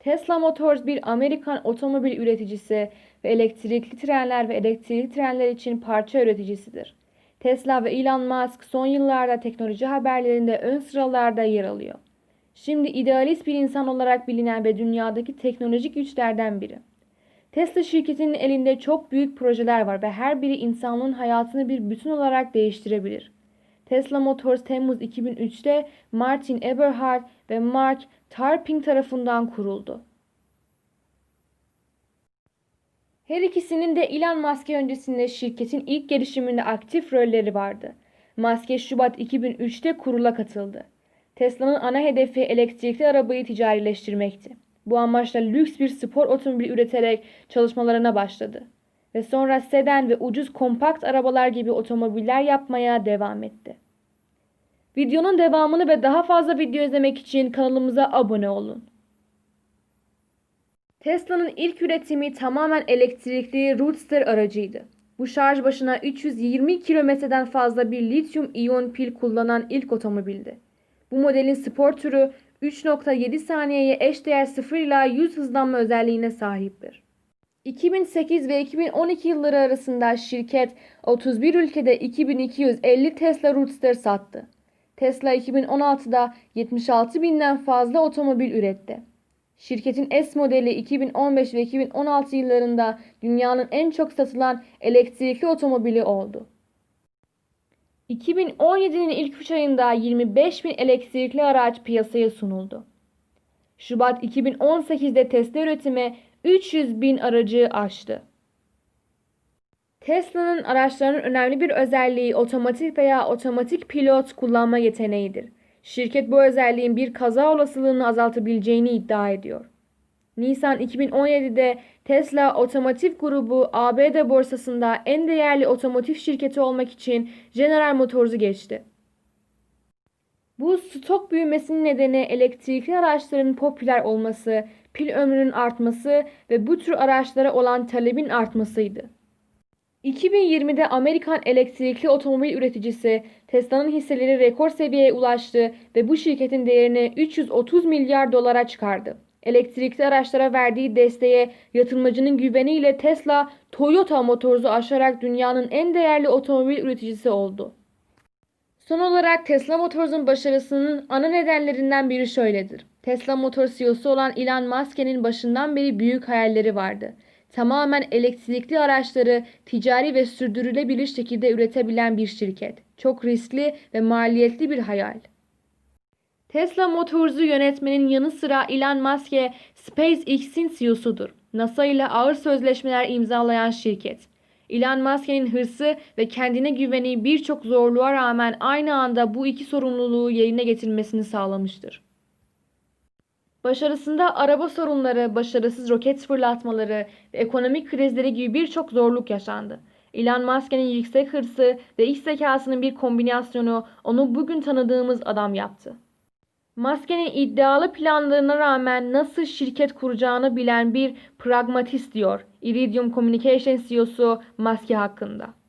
Tesla Motors bir Amerikan otomobil üreticisi ve elektrikli trenler ve elektrikli trenler için parça üreticisidir. Tesla ve Elon Musk son yıllarda teknoloji haberlerinde ön sıralarda yer alıyor. Şimdi idealist bir insan olarak bilinen ve dünyadaki teknolojik güçlerden biri. Tesla şirketinin elinde çok büyük projeler var ve her biri insanlığın hayatını bir bütün olarak değiştirebilir. Tesla Motors Temmuz 2003'te Martin Eberhard ve Mark Tarping tarafından kuruldu. Her ikisinin de Elon Musk öncesinde şirketin ilk gelişiminde aktif rolleri vardı. Musk Şubat 2003'te kurula katıldı. Tesla'nın ana hedefi elektrikli arabayı ticarileştirmekti. Bu amaçla lüks bir spor otomobil üreterek çalışmalarına başladı. Ve sonra sedan ve ucuz kompakt arabalar gibi otomobiller yapmaya devam etti. Videonun devamını ve daha fazla video izlemek için kanalımıza abone olun. Tesla'nın ilk üretimi tamamen elektrikli Roadster aracıydı. Bu şarj başına 320 kilometreden fazla bir lityum iyon pil kullanan ilk otomobildi. Bu modelin spor türü 3.7 saniyeye eşdeğer 0 ila 100 hızlanma özelliğine sahiptir. 2008 ve 2012 yılları arasında şirket 31 ülkede 2250 Tesla Roadster sattı. Tesla 2016'da 76 binden fazla otomobil üretti. Şirketin S modeli 2015 ve 2016 yıllarında dünyanın en çok satılan elektrikli otomobili oldu. 2017'nin ilk 3 ayında 25 bin elektrikli araç piyasaya sunuldu. Şubat 2018'de Tesla üretimi 300 bin aracı aştı. Tesla'nın araçlarının önemli bir özelliği otomatik veya otomatik pilot kullanma yeteneğidir. Şirket bu özelliğin bir kaza olasılığını azaltabileceğini iddia ediyor. Nisan 2017'de Tesla Otomotiv Grubu ABD borsasında en değerli otomotiv şirketi olmak için General Motors'u geçti. Bu stok büyümesinin nedeni elektrikli araçların popüler olması, pil ömrünün artması ve bu tür araçlara olan talebin artmasıydı. 2020'de Amerikan elektrikli otomobil üreticisi Tesla'nın hisseleri rekor seviyeye ulaştı ve bu şirketin değerini 330 milyar dolara çıkardı. Elektrikli araçlara verdiği desteğe yatırımcının güveniyle Tesla, Toyota Motors'u aşarak dünyanın en değerli otomobil üreticisi oldu. Son olarak Tesla Motors'un başarısının ana nedenlerinden biri şöyledir. Tesla Motors CEO'su olan Elon Musk'ın başından beri büyük hayalleri vardı. Tamamen elektrikli araçları ticari ve sürdürülebilir şekilde üretebilen bir şirket. Çok riskli ve maliyetli bir hayal. Tesla Motors'u yönetmenin yanı sıra Elon Musk SpaceX'in CEO'sudur. NASA ile ağır sözleşmeler imzalayan şirket. Elon Musk'ın hırsı ve kendine güveni birçok zorluğa rağmen aynı anda bu iki sorumluluğu yerine getirmesini sağlamıştır. Başarısında araba sorunları, başarısız roket fırlatmaları ve ekonomik krizleri gibi birçok zorluk yaşandı. Elon Musk'ın yüksek hırsı ve iç zekasının bir kombinasyonu onu bugün tanıdığımız adam yaptı. Musk'ın iddialı planlarına rağmen nasıl şirket kuracağını bilen bir pragmatist diyor Iridium Communications CEO'su Musk hakkında.